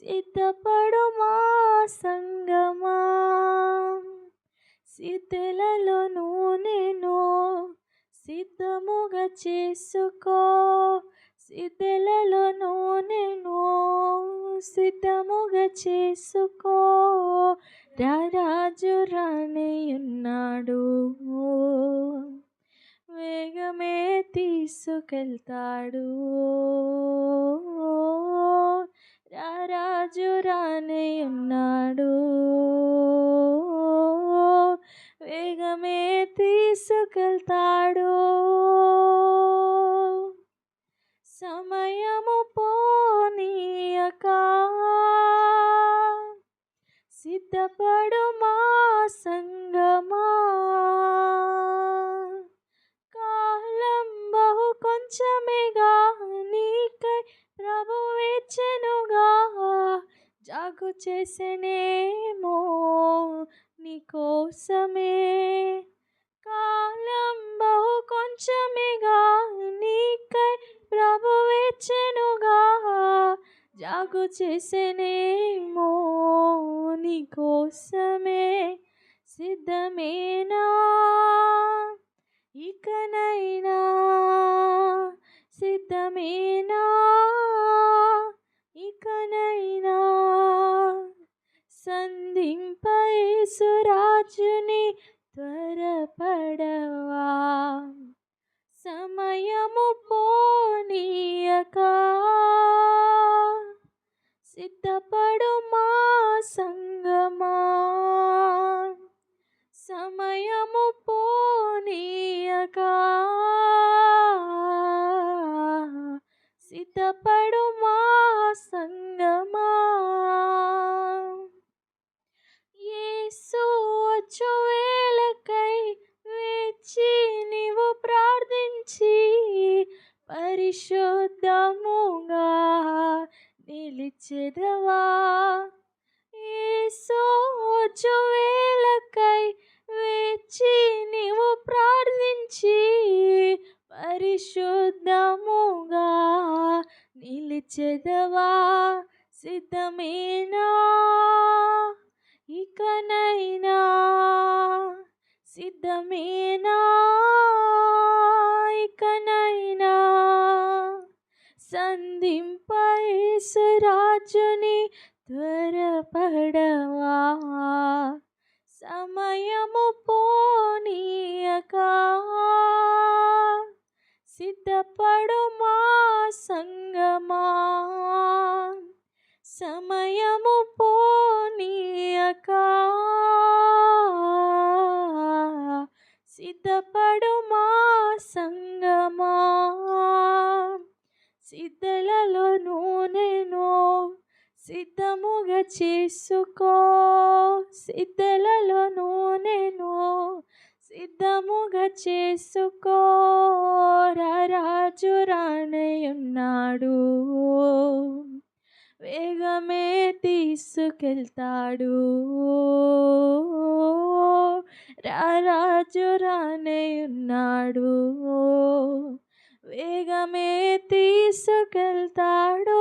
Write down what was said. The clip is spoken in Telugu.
సిద్ధపడుమా సంగమా? సిద్ధలలో నూనెను సిద్ధముగా చేసుకో. సిద్ధలలో నూనెను సిద్ధముగా చేసుకో. రారాజు రానేయున్నాడు వేగమే తీసుకెళ్తాడు. వేగమే తీసుకెళ్తాడు. సమయము పోనీయక. సిద్ధపడు మా సంగమా? కాలం బహు కొంచెమేగా నీకై ప్రభు జాగు చేసనేమో నీకోసమే కాలం బహు కొంచెమేగా నీకై ప్రభు వేచెనుగా జాగు చేసనేమో నీకోసమే సిద్ధమేనా సిద్ధపడు మా సంగమా? సమయము పోనీయక. సిద్ధపడు మా సంగమా? యేసు వచ్చు వేలకై వేచి నీవు ప్రార్థించి పరిశుద్ధం చెదవా యేసు వచ్చు వేళకై వేచి నీవు ప్రార్థించి పరిశుద్ధముగా నిలిచెదవా? సిద్ధమేనా? ఇకనైనా? సిద్ధమేనా? ఇకన పడవా సమయము పోనీయక? సిద్ధపడు మా సంగమా? సమయము పోనీయక? సిద్ధపడు మా సంగమా? సిద్ధలలో సిద్ధముగా చేసుకో. సిద్ధలలో నూనెను సిద్ధముగా చేసుకో. రాజు రానయున్నాడు. వేగమే తీసుకెళ్తాడు. రాజు రానయున్నాడు. వేగమే తీసుకెళ్తాడు.